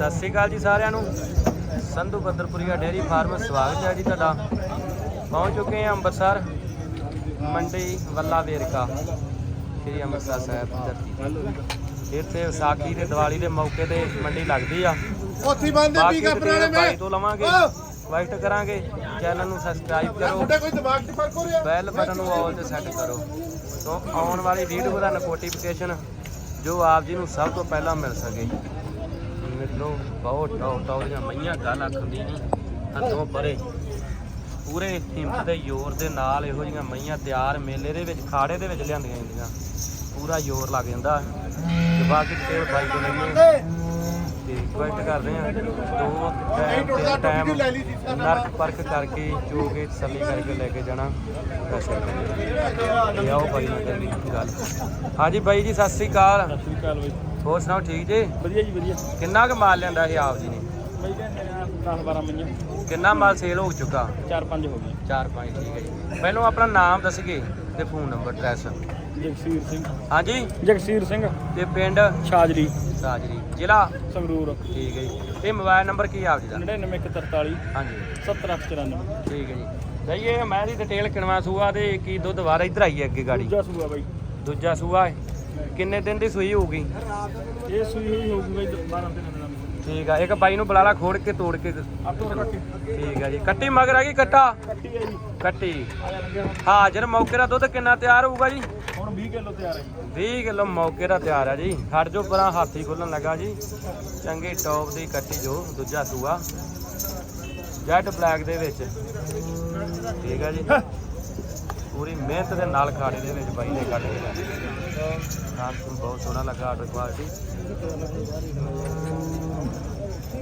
ਸਤਿ ਸ੍ਰੀ ਅਕਾਲ ਜੀ ਸਾਰਿਆਂ ਨੂੰ। ਸੰਧੂ ਬੱਦਰਪੁਰੀਆ ਡੇਅਰੀ ਫਾਰਮ ਸਵਾਗਤ ਹੈ ਜੀ ਤੁਹਾਡਾ। ਪਹੁੰਚ ਚੁੱਕੇ ਹਾਂ ਅੰਮ੍ਰਿਤਸਰ ਮੰਡੀ ਵੱਲਾ ਵੇਰਕਾ ਸ੍ਰੀ ਅੰਮ੍ਰਿਤਸਰ ਸਾਹਿਬ ਧਰਤੀ ਇੱਥੇ ਵਿਸਾਖੀ ਤੇ ਦੀਵਾਲੀ ਦੇ ਮੌਕੇ ਤੇ ਮੰਡੀ ਲੱਗਦੀ ਆ। ਉੱਥੀ ਬੰਦੇ ਬਾਕੀ ਪੀ ਕਾ ਪੁਰਾਣੇ ਡਿਟੇਲ ਬਾਈ ਮੈਂ। ਤੋਂ ਲਵਾਂਗੇ ਵਾਈਟ ਕਰਾਂਗੇ ਚੈਨਲ ਨੂੰ ਸਬਸਕ੍ਰਾਈਬ ਕਰੋ। ਤੁਹਾਡੇ ਕੋਈ ਦਿਮਾਗ 'ਚ ਫ਼ਰਕ ਹੋ ਰਿਹਾ? ਬੈਲ ਬਟਨ ਨੂੰ ਆਲ ਤੇ ਸੈੱਟ ਕਰੋ। ਸੋ ਆਉਣ ਵਾਲੀ ਵੀਡੀਓ ਦਾ ਨੋਟੀਫਿਕੇਸ਼ਨ ਜੋ ਆਪ ਜੀ ਨੂੰ ਸਭ ਤੋਂ ਪਹਿਲਾਂ ਮਿਲ ਸਕੇ। ਮਿੱਤਰੋ, ਬਹੁਤ ਟੌਪ ਟੌਪ ਦੀਆਂ ਮਈਆਂ ਗੱਲ ਆਖਦੀ ਨਹੀਂ, ਹੱਥੋਂ ਪਰੇ। ਪੂਰੇ ਹਿੰਮਤ ਤੇ ਜ਼ੋਰ ਦੇ ਨਾਲ ਇਹੋ ਜਿਹੀਆਂ ਮਈਆਂ ਤਿਆਰ ਮੇਲੇ ਦੇ ਵਿੱਚ, ਖਾੜੇ ਦੇ ਵਿੱਚ ਲਿਆਂਦੀਆਂ ਜਾਂਦੀਆਂ। ਪੂਰਾ ਜ਼ੋਰ ਲੱਗ ਜਾਂਦਾ। ਤੇ ਬਾਕੀ ਡਿਟੇਲ ਬਾਈ ਤੋਂ ਲਈਏ ਤੇ ਕੁਐਸਟ ਕਰਦੇ ਆ ਦੋ ਟਾਈਮ ਨਰਕ ਪਰਖ ਕਰਕੇ ਜੋ ਕੇ ਤਸੱਲੀ ਕਰਕੇ ਲੈ ਕੇ ਜਾਣਾ ਅੱਛਾ ਜੀ ਆਓ ਬਾਈ ਨਾਲ ਕਰੀਏ ਗੱਲ। ਹਾਂਜੀ ਬਾਈ ਜੀ ਸਤਿ ਸ੍ਰੀ ਅਕਾਲ। ਸਤਿ ਸ਼੍ਰੀ ਅਕਾਲ ਬਾਈ। ਹੋਰ ਸੁਣਾਓ ਠੀਕ ਜੀ? ਵਧੀਆ ਜੀ ਵਧੀਆ। ਕਿੰਨਾ ਕੁ ਮਾਲ ਲਿਆਂਦਾ ਸੀ ਆਪ ਜੀ ਨੇ? ਬਾਈ ਆ 10 12 ਮਹੀਨੇ। ਕਿੰਨਾ ਮਾਲ ਸੇਲ ਹੋ ਚੁੱਕਾ? 4-5 ਹੋ ਗਏ। 4-5 ਠੀਕ ਹੈ ਜੀ। ਪਹਿਲਾਂ ਆਪਣਾ ਨਾਮ ਦੱਸਗੇ ਤੇ phone number address Jagsir Singh. ਹਾਂਜੀ? ਜਗਸੀਰ ਸਿੰਘ। ਤੇ ਪਿੰਡ? ਛਾਜਲੀ ਸਾਜਰੀ ਜ਼ਿਲ੍ਹਾ? ਸੰਗਰੂਰ। ਠੀਕ ਹੈ ਜੀ। ਇਹ ਮੋਬਾਈਲ ਨੰਬਰ ਕੀ ਆ ਆਪ ਜੀ ਦਾ 99143 ਹਾਂਜੀ। 70894 ਠੀਕ ਹੈ ਜੀ। ਸਹੀ ਹੈ ਮੈਂ ਦੀ ਡਿਟੇਲ ਕਿਣਵਾ ਸੂਆ ਤੇ ਕੀ ਦੁੱਧ ਵਾਰ ਇੱਧਰ ਆਈ ਹੈ ਅੱਗੇ ਗਾੜੀ? ਦੂਜਾ ਸੂਆ ਬਾਈ। ਦੂਜਾ ਸੂਆ ਹੈ। ਕਿੰਨੇ ਦਿਨ ਦੀ ਸੂਈ ਹੋਊਗੀ? ਇਹ ਸੂਈ ਹੋਈ ਹੋਊਗੀ ਬਾਈ 12 ਦਿਨ ਦਿਨਾਂ ਦੀ ਠੀਕ ਆ ਇੱਕ ਬਾਈ ਨੂੰ ਬੁਲਾ ਲਾ ਖੋੜ ਕੇ ਤੋੜ ਕੇ ਠੀਕ ਆ ਜੀ। ਕੱਟੀ ਮਗਰ ਆ ਗਈ ਕੱਟਾ? ਕੱਟੀ ਹੈ ਜੀ। ਕੱਟੀ। ਹਾਜ਼ਰ ਮੌਕੇ ਦਾ ਦੁੱਧ ਕਿੰਨਾ ਤਿਆਰ ਹੋਊਗਾ ਜੀ? ਹੁਣ 20 ਕਿਲੋ ਤਿਆਰ ਹੈ ਜੀ। 20 ਕਿਲੋ ਮੌਕੇ ਦਾ ਤਿਆਰ ਆ ਜੀ। ਹਟ ਜੋ ਪਰਾਂ ਹਾਥੀ ਖੁੱਲਣ ਲੱਗਾ ਜੀ। ਚੰਗੀ ਟੌਪ ਦੀ ਕੱਟੀ ਜੋ ਦੂਜਾ ਸੂਆ। ਜੈਟ ਬਲੈਕ ਦੇ ਵਿੱਚ। ਠੀਕ ਆ ਜੀ। ਪੂਰੀ ਮਿਹਨਤ ਦੇ ਨਾਲ ਖਾੜੇ ਦੇ ਵਿੱਚ ਬਾਈ ਨੇ ਕੱਢ ਕੇ ਲਿਆ ਨਾਮ ਤੋਂ ਬਹੁਤ ਸੋਹਣਾ ਲੱਗਾ ਆਰਡਰ ਕੁਆਲਿਟੀ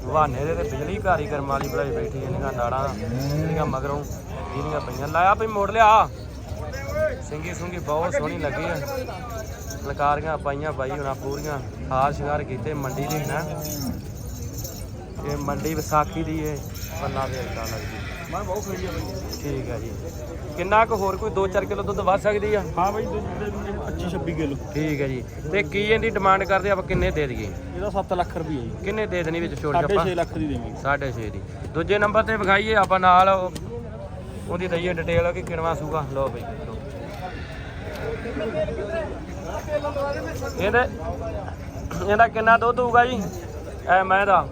ਵਾਨੇ ਦੇ ਤੇ ਬਿਜਲੀ ਘਾਰੀ ਕਰਮ ਵਾਲੀ ਬਣਾਈ ਬੈਠੀ ਇਹਨਾਂ ਨਾੜਾਂ, ਜਿਹੜੀਆਂ ਮਗਰੋਂ ਜਿਹੜੀਆਂ ਪਈਆਂ। ਲਾਇਆ ਵੀ ਮੋੜ ਲਿਆ। ਸਿੰਗੀ ਸੁੰਗੀ ਬਹੁਤ ਸੋਹਣੀ ਲੱਗੀ ਆ ਲਕਾਰੀਆਂ ਪਾਈਆਂ ਬਾਈ ਹੁਣਾਂ ਪੂਰੀਆਂ। ਹਾਰ ਸ਼ਿੰਗਾਰ ਕੀਤੇ ਮੰਡੀ ਦੇ ਨਾ ਇਹ ਮੰਡੀ ਵਿਸਾਖੀ ਦੀ ਇਹ ਪੰਨਾ ਵੇਚਦਾ ਲੱਗਦੀ ਮੈਂ ਬਹੁਤ ਖੜੀ ਆ ਬਾਈ। ਠੀਕ ਹੈ ਜੀ। ਕਿੰਨਾ ਕੁ ਹੋਰ ਕੋਈ 2-4 ਕਿਲੋ ਦੁੱਧ ਵੱਧ ਸਕਦੀ ਆ? ਹਾਂ ਬਾਈ ਦੁੱਧ ਦੇ ਦੂੰਗੇ 25 26 ਕਿਲੋ। ਠੀਕ ਹੈ ਜੀ। ਤੇ ਕੀ ਇਹਦੀ ਡਿਮਾਂਡ ਕਰਦੇ ਆਪਾਂ ਕਿੰਨੇ ਦੇ ਦਈਏ? ਇਹਦਾ 7 ਲੱਖ ਰੁਪਏ ਜੀ। ਕਿੰਨੇ ਦੇ ਦੇਣੀ ਵਿੱਚ ਛੋੜ ਛੱਪਾ 6.5 ਲੱਖ ਦੀ ਦੇਵਾਂਗੇ। 6.5 ਦੀ। ਦੂਜੇ ਨੰਬਰ ਤੇ ਵਿਖਾਈਏ ਆਪਾਂ ਨਾਲ ਉਹ- ਉਹਦੀ ਦਈਏ ਡਿਟੇਲ ਕਿ ਕਿਣਵਾ ਸੂਗਾ। ਲਓ ਬਈ। ਇਹਦੇ ਇਹਦਾ ਕਿੰਨਾ ਦੁੱਧ ਹੋਊਗਾ ਜੀ? ਐ ਮੈਂ ਦਾ।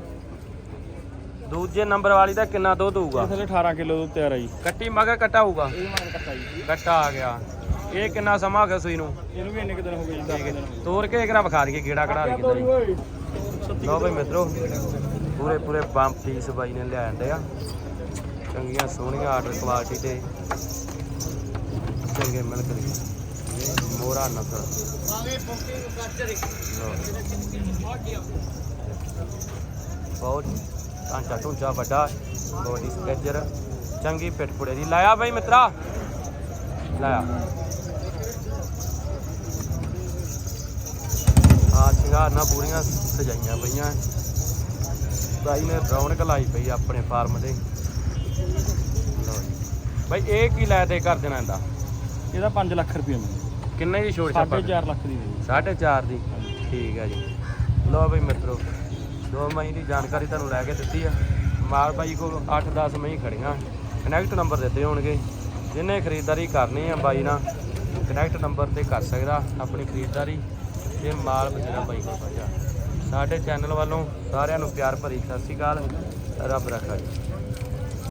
ਦੂਜੇ ਨੰਬਰ ਵਾਲੀ ਦਾ ਕਿੰਨਾ ਦੁੱਧ ਹੋਊਗਾ? ਥੱਲੇ 18 ਕਿਲੋ ਦੁੱਧ ਤਿਆਰ ਜੀ। ਕੱਟੀ ਮਗਾ ਕੱਟਾ ਹੋਊਗਾ? ਇਹ ਮਾਰ ਕੱਟਾ ਜੀ। ਕੱਟਾ ਆ ਗਿਆ। ਇਹ ਕਿੰਨਾ ਸਮਾਂ ਹੋ ਗਿਆ ਸੂਈ ਨੂੰ? ਇਹਨੂੰ ਵੀ ਇੰਨੇ ਕੁ ਦਿਨ ਹੋ ਗਏ ਜੀ 10 ਦਿਨ ਹੋ ਗਏ। ਤੋਰ ਕੇ ਇਕਰਾ ਵਿਖਾ ਦਈਏ ਗੇੜਾ ਕਢਾ ਦਈਏ ਲਓ ਬਈ ਮਿੱਤਰੋ ਪੂਰੇ ਪੂਰੇ ਬੰਪ ਪੀਸ ਬਾਈ ਨੇ ਲਿਆ ਆਂਦੇ ਆ। ਚੰਗੀਆਂ ਸੋਹਣੀਆਂ ਆਰਡਰ ਕੁਆਲਿਟੀ ਤੇ। ਚੰਗੇ ਮਿਲਕ ਦੀ। ਮੋਰਾ ਨਸਲ ਲਓ। ਬਹੁਤ ਟਾਂਚਾ ਟੂੰਚਾ ਵੱਡਾ ਬੋਡੀ ਸਕੈਚਰ ਚੰਗੀ ਪਿੱਠ ਪੁੜੇ ਦੀ। ਲਾਇਆ ਬਈ ਮਿੱਤਰਾ? ਲਾਇਆ। ਆ ਸ਼ਿੰਗਾਰ ਨਾਲ ਪੂਰੀਆਂ ਸਜਾਈਆਂ ਪਈਆਂ। ਬਾਈ ਨੇ ਰੌਣਕ ਲਾਈ ਪਈ ਆਪਣੇ ਫਾਰਮ ਜੀ। ਬਾਈ ਇਹ ਕੀ ਲੈ ਦੇ ਕਰ ਦੇਣਾ ਇਹਦਾ? ਇਹਦਾ 5 ਲੱਖ ਰੁਪਏ ਮੰਗਦੇ ਕਿੰਨੇ ਦੀ ਛੋੜ ਛਾਪਾ 4.5 ਲੱਖ ਦੀ। ਦੇ ਸਾਢੇ ਚਾਰ ਦੀ? ਠੀਕ ਹੈ ਜੀ। ਲਓ ਬਈ ਮਿੱਤਰੋ ਦੋ ਮਹੀਂ ਦੀ ਜਾਣਕਾਰੀ ਤੁਹਾਨੂੰ ਲੈ ਕੇ ਦਿੱਤੀ ਆ। ਮਾਲ ਬਾਈ ਕੋਲ 8-10 ਮਹੀਂ ਖੜੀਆਂ। ਕਨੈਕਟ ਨੰਬਰ ਦਿੱਤੇ ਹੋਣਗੇ। ਜਿਹਨੇ ਖਰੀਦਦਾਰੀ ਕਰਨੀ ਆ ਬਾਈ ਨਾਲ ਕਨੈਕਟ ਨੰਬਰ ਤੇ ਕਰ ਸਕਦਾ ਆਪਣੀ ਖਰੀਦਦਾਰੀ। ਤੇ ਮਾਲ ਬਥੇਰਾ ਬਾਈ ਕੋਲ ਪਹੁੰਚਾ ਸਾਡੇ ਚੈਨਲ ਵੱਲੋਂ ਸਾਰਿਆਂ ਨੂੰ ਪਿਆਰ ਭਰੀ ਸਤਿ ਸ਼੍ਰੀ ਅਕਾਲ। ਰੱਬ ਰੱਖਾ ਜੀ।